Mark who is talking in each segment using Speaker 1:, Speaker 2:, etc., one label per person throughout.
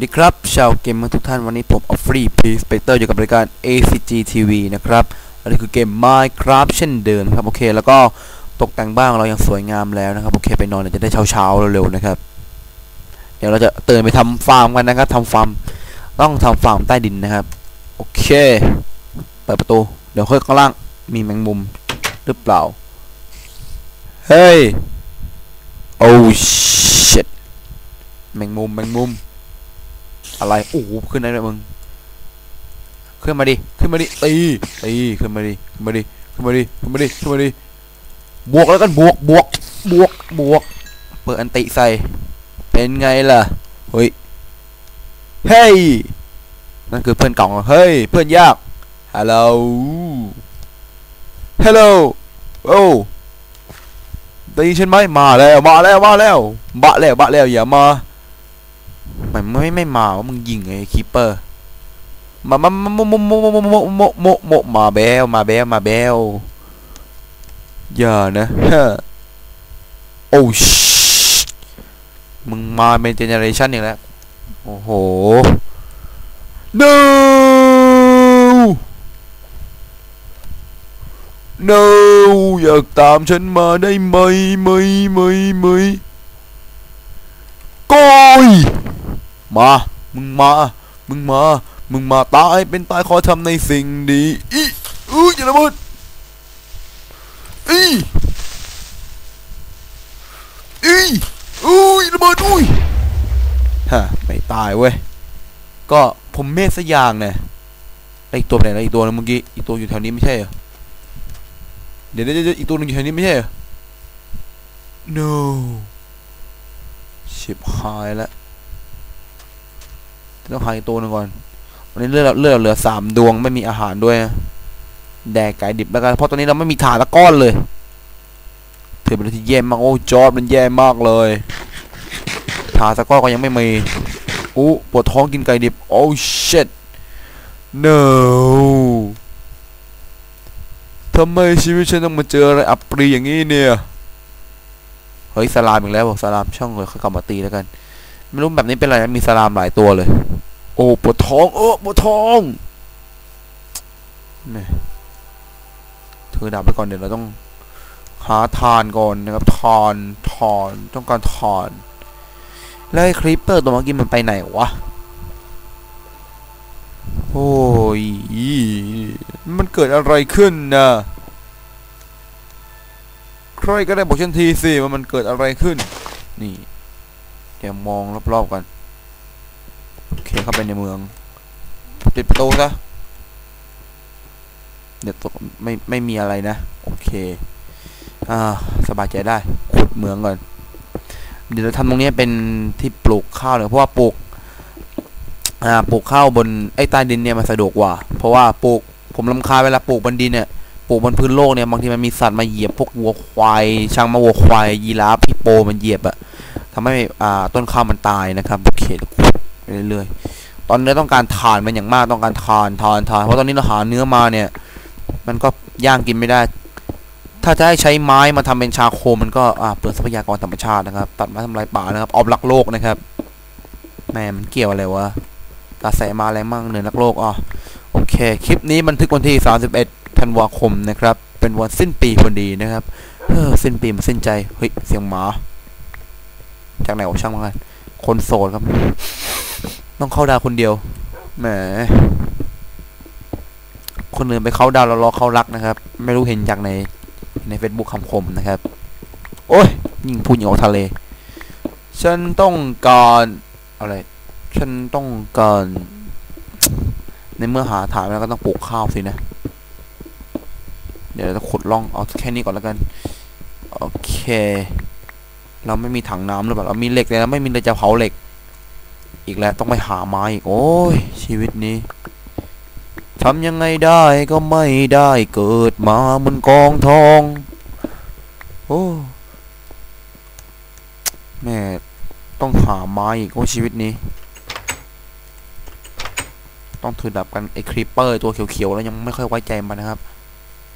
Speaker 1: สวัสดีครับชาวเกมเมอร์ทุกท่านวันนี้ผมออฟฟรีพีสเปเตอร์อยู่กับรายการ ACG TV นะครับอันนี้คือเกม Minecraft เช่นเดิมครับโอเคแล้วก็ตกแต่งบ้านเรายังสวยงามแล้วนะครับโอเคไปนอนเดี๋ยวจะได้เช้าๆเร็วๆนะครับ เดี๋ยวเราจะตื่นไปทำฟาร์มกันนะครับทำฟาร์มต้องทำฟาร์มใต้ดินนะครับโอเคเปิดประตู เดี๋ยวค่อยข้างล่างมีแมงมุมหรือเปล่าเฮ้ยโอ้ shit แมงมุมแมงมุม อะไรโอ้โหขึ้นได้เลยมึงขึ้นมาดิขึ้นมาดิตีตีขึ้นมาดิขึ้นมาดิขึ้นมาดิขึ้นมาดิขึ้นมาดิบวกแล้วกันบวกบวกบวกบวก เปิดอันติใส่ เป็นไงล่ะเฮ้ยเฮ้ยนั่นคือเพื่อนเก่าของเฮ้ยเพื่อนยากฮัลโหลฮัลโหลโอ้ได้ยินฉันไหมมาแล้วมาแล้วมาแล้วบะแล้วบะแล้วอย่ามา มันไม่ไม่มาว่ามึงยิงไอ้คีเปอร์มามามาโมโมโมโมโมโมโมโมมาเบลมาเบลมาเบลอย่านะฮะโอ้ชมึงมาเป็นเจเนอเรชันอีกแล้ว โอ้โห no no อยากตามฉันมาได้ไหมไหมไหมไหมก้อย มา มึงมา มึงมา มึงมาตายเป็นตายขอทำในสิ่งดีอีอู้อย่าละมุดอีอีอุ้ยระเบิดอุ้ยฮะไม่ตายเว้ย ก็ผมเมฆสักอย่างเนี่ยแล้วอีกตัวไปไหนแล้วอีกตัวนึงเมื่อกี้อีกตัวอยู่แถวนี้ไม่ใช่เหรอเดี๋ยวเดี๋ยวเดี๋ยวอีกตัวนึงอยู่แถวนี้ไม่ใช่เหรอ no ชิบหายแล้ว ต้องหาอีกตัวหนึ่งก่อน วันนี้เลือดเลือดเหลือสามดวงไม่มีอาหารด้วย แดกไก่ดิบแล้วกันเพราะตอนนี้เราไม่มีถานละก้อนเลยถือเป็นที่แย่มากโอ้จอร์ดมันแย่มากเลยถานสักก้อนก็ยังไม่มีอู้ปวดท้องกินไก่ดิบโอ้ shit no ทำไมชีวิตฉันต้องมาเจออะไรอับปรีอย่างนี้เนี่ย เฮ้ยสลามอีกแล้วบอกสลามช่องเลยเขากลับมาตีแล้วกัน ไม่รู้แบบนี้เป็นอะไรนะมีสลามหลายตัวเลย โอ้ปวดท้อง โอ้ปวดท้องแหม่ถือดาบไปก่อนเดี๋ยวเราต้องหาทานก่อนนะครับทานทานต้องการทานแล้วไอ้คริปเปอร์ตัวเมื่อกี้มันไปไหนวะโอ้ยมันเกิดอะไรขึ้นนะใครก็ได้บอกฉันทีสิว่ามันเกิดอะไรขึ้น นี่ เดี๋ยวมองรอบๆกันโอเคเข้าไปในเมือง ปิดประตูซะ เดี๋ยวตกไม่ไม่มีอะไรนะ โอเค อ่า สบายใจได้ ขุดเมืองก่อน เดี๋ยวเราทำตรงนี้เป็นที่ปลูกข้าวเลยเพราะว่าปลูก อ่า ปลูกข้าวบนไอ้ใต้ดินเนี่ยมันสะดวกกว่า เพราะว่าปลูก ผมลำคาเวลาปลูกบนดินเนี่ยปลูกบนพื้นโลกเนี่ยบางทีมันมีสัตว์มาเหยียบพวกวัวควายช่างมาวัวควายยีราฟฮิปโปมันเหยียบอะ ทำให้ต้นข้าวมันตายนะครับโอเคไปเรื่อยๆ ตอนนี้ต้องการทานมันอย่างมากต้องการทานทานทาน เพราะตอนนี้เราหาเนื้อมาเนี่ย มันก็ย่างกินไม่ได้ ถ้าจะให้ใช้ไม้มาทำเป็นชาโคมันก็เปลืองทรัพยากรธรรมชาตินะครับ ตัดไม้ทำลายป่านะครับออบรักโลกนะครับแม่มันเกี่ยวอะไรวะกระแสมาแรงมากเหนือรักโลกอ๋อโอเค คลิปนี้บันทึกวันที่ 31 ธันวาคมนะครับ เป็นวันสิ้นปีพอดีนะครับเออสิ้นปีมันสิ้นใจ เฮ้ย เสียงหมา จากไหนวะช่างมันกันคนโสดครับ ต้องเข้าดาวคนเดียวแหมคนอื่นไปเข้าดาวแล้วรอเข้ารักนะครับ ไม่รู้เห็นจากในใน Facebook คำคมนะครับ โอ้ยยิงพูดอย่งออกทะเล ฉันต้องการอะไร ฉันต้องการในเมื่อหาถามแล้วก็ต้องปลูกข้าวสินะ เดี๋ยวจะขุดร่องเอาแค่นี้ก่อนแล้วกัน โอเค เราไม่มีถังน้ำหรือเปล่าเรามีเหล็กแต่เราไม่มีเลยจะเผาเหล็ก อีกแล้วต้องไปหาไม้อีกโอ้ยชีวิตนี้ทำยังไงได้ก็ไม่ได้เกิดมาบนกองทอง โอ้แม่ต้องหาไม้อีกโอ้ชีวิตนี้ ต้องถือดับกันไอ้ครีปเปอร์ตัวเขียวๆแล้วยังไม่ค่อยไว้ใจมันนะครับ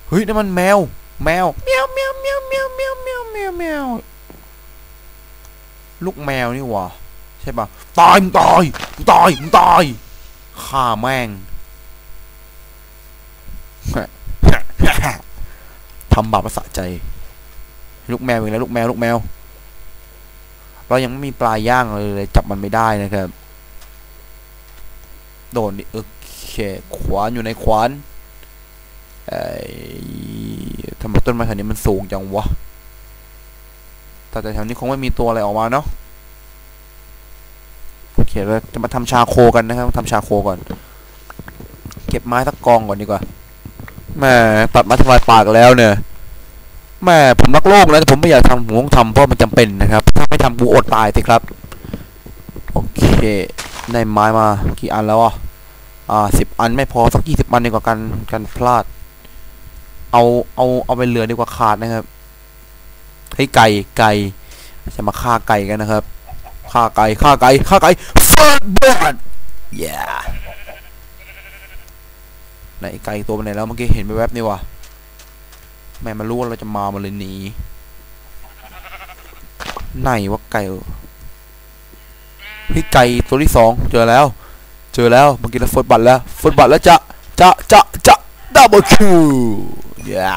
Speaker 1: เฮ้ยนั่นมันแมว แมวเมียวเมียวเมียวเมียวเมียวเมียวเมียวเมียว ลูกแมวนี่หว่าใช่ปะตายมึงตายมึงตายมึงตายฆ่าแม่งทำบาปประสะใจ ลูกแมวอีกแล้วลูกแมวลูกแมว เรายังไม่มีปลาย่างเลย จับมันไม่ได้นะครับ โดนดิโอเคขวานอยู่ในขวานไอ้ทำไมต้นไม้แถวนี้มันสูงจังวะ แต่แถวนี้คงไม่มีตัวอะไรออกมาเนาะโอเคเราจะมาทำชาโคกันนะครับทำชาโคก่อน เก็บไม้สักกองก่อนดีกว่าแม่ตัดไม้ทำลายปากแล้วเนี่ยแม่ผมรักโลกนะแต่ผมไม่อยากทำผมต้องทำเพราะมันจำเป็นนะครับ ถ้าไม่ทำกูอดตายสิครับ โอเคได้ไม้มากี่อันแล้วอะอ่าสิบอันไม่พอสักยี่สิบอันดีกว่ากันกันพลาด เอาเอาเอาไปเหลือดีกว่าขาดนะครับ เฮ้ไก่ไก่จะมาฆ่าไก่กันนะครับฆ่าไก่ฆ่าไก่ฆ่าไก่ first blood yeah ไหนไก่ตัวไหนแล้วเมื่อกี้เห็นไปแวบนี่วะแม่มันรู้ว่าเราจะมามันเลยหนีไหนวะไก่เฮ้ยไก่ตัวที่สองเจอแล้ว เจอแล้วเมื่อกี้เราฟุตบัตแล้วฟุตบัตแล้วจะจะจะจะดับเบิลคิวย่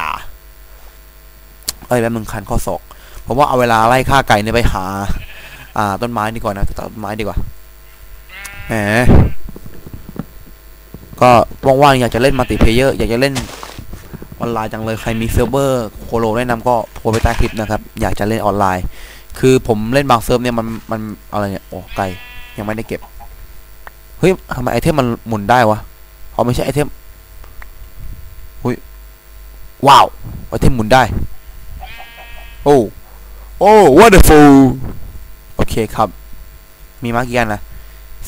Speaker 1: เอ้ยแล้วมึงคันข้อศอกผมว่าเอาเวลาไล่ฆ่าไก่เนี่ยไปหา อ่า ต้นไม้ดีกว่านะตัดต้นไม้ดีกว่าแหมก็ว่างๆอยากจะเล่นมัลติเพเยอร์อยากจะเล่นออนไลน์จังเลยใครมีเซิร์ฟเวอร์โคโลแนะนำก็โพสไปใต้คลิปนะครับ อยากจะเล่นออนไลน์ คือผมเล่นบางเซิร์ฟเนี่ยมันมันอะไรเนี่ยโอ้ไกลยังไม่ได้เก็บเฮ้ยทำไมไอเทมมันหมุนได้วะอ๋อไม่ใช่ไอเทมหุ้ยว้าวไอเทมหมุนได้ โอ้ โอ้ wonderful โอเคครับ มีมากี่อันนะ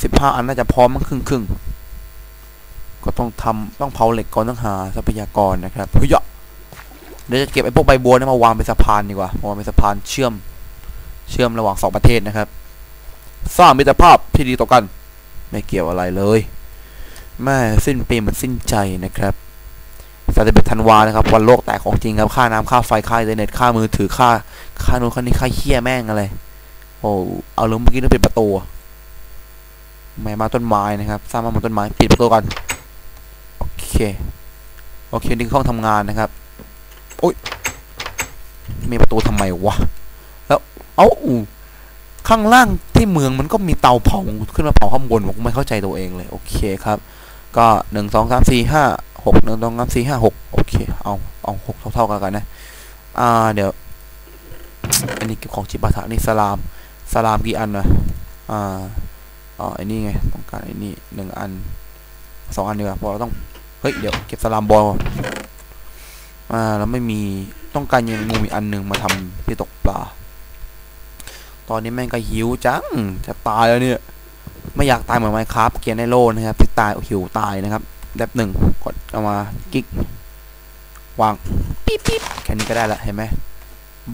Speaker 1: สิบห้าอันน่าจะพร้อมมั้งครึ่งครึ่งก็ต้องทำต้องเผาเหล็กก่อนต้องหาทรัพยากรนะครับเฮ้ยเดี๋ยวจะเก็บไอ้พวกใบบัวนี่มาวางเป็นสะพานดีกว่าวางเป็นสะพานเชื่อม เชื่อมระหว่างสองประเทศนะครับ สร้างมิตรภาพที่ดีต่อกัน ไม่เกี่ยวอะไรเลยแม่สิ้นปีเหมือนสิ้นใจนะครับ สามสิเอ็ดธันวานะครับวันโลกแตกของจริงครับค่าน้ำค่าไฟค่าอินเทอร์เน็ตค่ามือถือค่าค่านู้นค่านี้ค่าเฮี้ยแม่งอะไรโอ้เอาลืมเมื่อกี้ต้องปิดประตูไม่มาต้นไม้นะครับสร้างมาบนต้นไม้ปิดประตูก่อนโอเคโอเคนี่คือห้องทำงานนะครับโอ้ยมีประตูทำไมวะแล้วเอ้าข้างล่างที่เมืองมันก็มีเตาเผาขึ้นมาเผาข้างบนผมไม่เข้าใจตัวเองเลย โอเคครับ ก็หนึ่งสองสามสี่ห้า หกหนึ่งสองสามสี่ห้าหกโอเค เอาเอาหกเท่าๆกันกันนะ อ่า เดี๋ยว อันนี้เก็บของจิบาถะนี่สลาม สลามกี่อันนะอ่าอ๋อไอ้นี่ไง ต้องการไอ้นี่หนึ่งอันสองอันดีกว่าเพราะเราต้อง เฮ้ย เดี๋ยวเก็บสลามบอลก่อนอ่า แล้วไม่มี ต้องการยังงูมีกอันหนึ่งมาทำที่ตกปลา ตอนนี้แม่งก็หิวจัง จะตายแล้วเนี่ย ไม่อยากตายเหมือนไมครับ เกียร์ในโลนะครับที่ตายหิวตายนะครับ แดบหนึ่งกดเอามากิ๊กวางปิ๊บปิ๊บแค่นี้ก็ได้ละเห็นไหม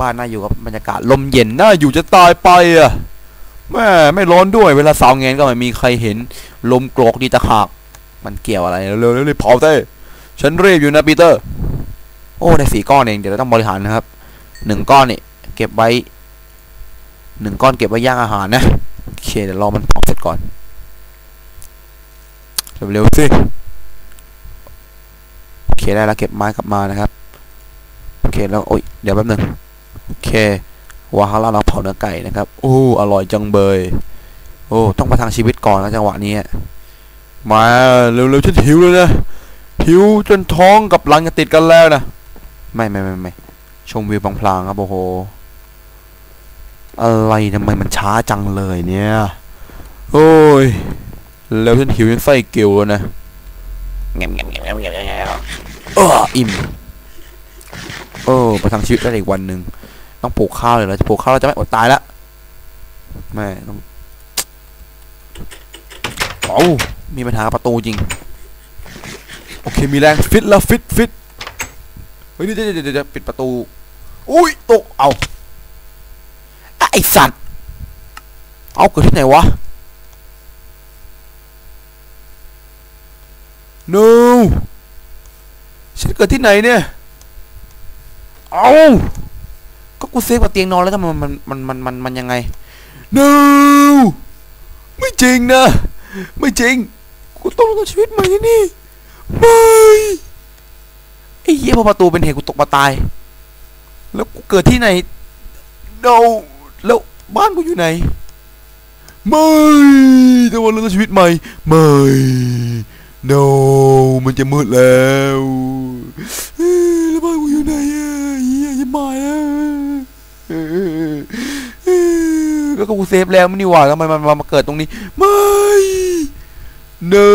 Speaker 1: บ้านน่าอยู่กับบรรยากาศลมเย็นน่าอยู่จะตายไปอะแม่ไม่ร้อนด้วยเวลาสาวเงินก็ไม่มีใครเห็น ลมโกรกดีตะขากมันเกี่ยวอะไรเร็วๆรีบเผาเต้ฉันรีบอยู่นะปีเตอร์ โอ้ได้สี่ก้อนเองเดี๋ยวเราต้องบริหารนะครับหนึ่งก้อนนี่เก็บไว้หนึ่งก้อนเก็บไว้ย่างอาหารนะโอเคเดี๋ยวรอมันเผาเสร็จก่อนเร็วๆสิโอเค ได้แล้วเก็บไม้กลับมานะครับ โอเคแล้วโอ้ยเดี๋ยวแป๊บหนึงโอเควางข้างล่าเราเผาเนื้อไก่นะครับโอ้อร่อยจังเบยโอ้ต้องประทังชีวิตก่อนนะจังหวะนี้มาเร็วๆฉันหิวเลยนะหิวจนท้องกับหลังจะติดกันแล้วนะไม่ไม่ไม่ไม่ชมวิวพลางๆครับโอ้โหอะไรทำไมมันช้าจังเลยเนี่ยโอ้ยแล้วฉันหิวยังไส้เกลียวแล้วนะแงมแงมแงมแงมแงมแงม เอออิ่มเออประทังชีวิตได้อีกวันหนึ่งต้องปลูกข้าวเลยเราจะปลูกข้าวเราจะไม่อดตายละแม่ต้องโอ้ามีปัญหาประตูจริง โอเคมีแรงฟิตแล้วฟิตฟิตเฮ้ยเดี๋ยวเดี๋ยวเดี๋ยวปิดประตู อุ้ยตกเอาไอสัตว์เอาเกิดที่ไหนวะ no ฉันเกิดที่ไหนเนี่ย เอาก็กูเซฟกับเตียงนอนแล้วทำไมมันมันมันมันมันยังไง no ไม่จริงนะ ไม่จริง กูต้องรอดชีวิตใหม่ที่นี่ ไม่ไอ้เหี้ยพอประตูเป็นเหตุกูตกมาตาย แล้วกูเกิดที่ไหน no แล้วบ้านกูอยู่ไหน ไม่ต้องมาเรื่องชีวิตใหม่ ไม่ no มันจะมืดแล้วเอ้ยแล้วบ้านกูอยู่ไหนอะ เหี้ยจะมาแล้วก็กูเซฟแล้วมันนี่หว่าทำไมมันมาเกิดตรงนี้ ไม่ no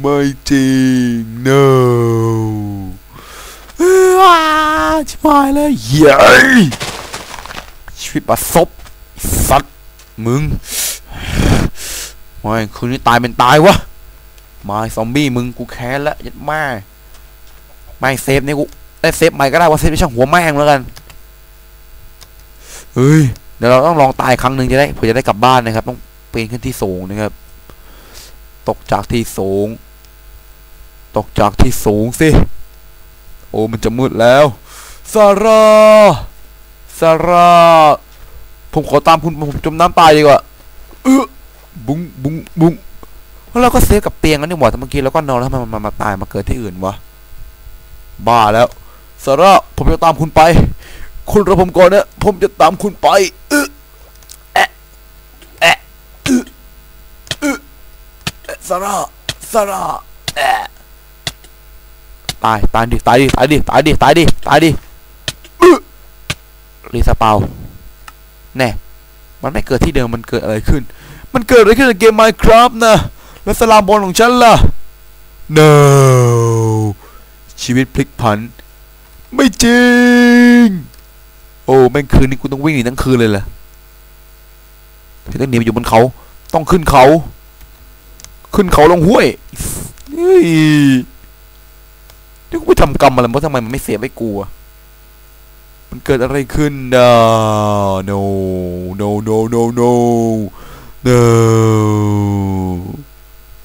Speaker 1: ไม่จริง no เอ้ยอ่าชิบหายเลยเย้ยชีวิตประสบสัตว์มึงไม่คืนนี้ตายเป็นตายวะมาไอ้ซอมบี้มึงกูแค้นล้วยัดแม่ไม่เซฟนี่กู เอ้เซฟใหม่ก็ได้ว่าเซฟไม่ช่างหัวแม่งแล้วกันเฮ้ยเดี๋ยวเราต้องลองตายครั้งหนึ่งจะได้เพื่อจะได้กลับบ้านนะครับ ต้องปีนขึ้นที่สูงนะครับ ตกจากที่สูง ตกจากที่สูงสิโอ้มันจะมืดแล้วซาร่าซาร่าผมขอตามคุณผมจมน้ำตายดีกว่าเออบุ้งบุ้งบุ้งแล้วเราก็เซฟกับเตียงกันนี่หว่าแต่เมื่อกี้เราก็นอนแล้วมมันมามาตายมาเกิดที่อื่นวะบ้าแล้ว ซาร่าผมจะตามคุณไป คุณรอผมก่อนนะ ผมจะตามคุณไปเออแอะแอะเออเออเอะซาร่าซาร่าแอะตายตายดิตายดิตายดิตายดิตายดิตายดิเรีสปาวแน่มันไม่เกิดที่เดิมมันเกิดอะไรขึ้น มันเกิดอะไรขึ้นในเกม Minecraft นะ แล้วสลามบอลของฉันล่ะ no ชีวิตพลิกผัน ไม่จริง โอ้แม่งคืนนี้กูต้องวิ่งหนีทั้งคืนเลยเหรอที่ต้องหนีไปอยู่บนเขา ต้องขึ้นเขา ขึ้นเขาลงห้วยเฮ้ยนี่กูไปทำกรรมอะไรเพราะทำไมมันไม่เสียไม่กลัว มันเกิดอะไรขึ้นนะ no no no no no no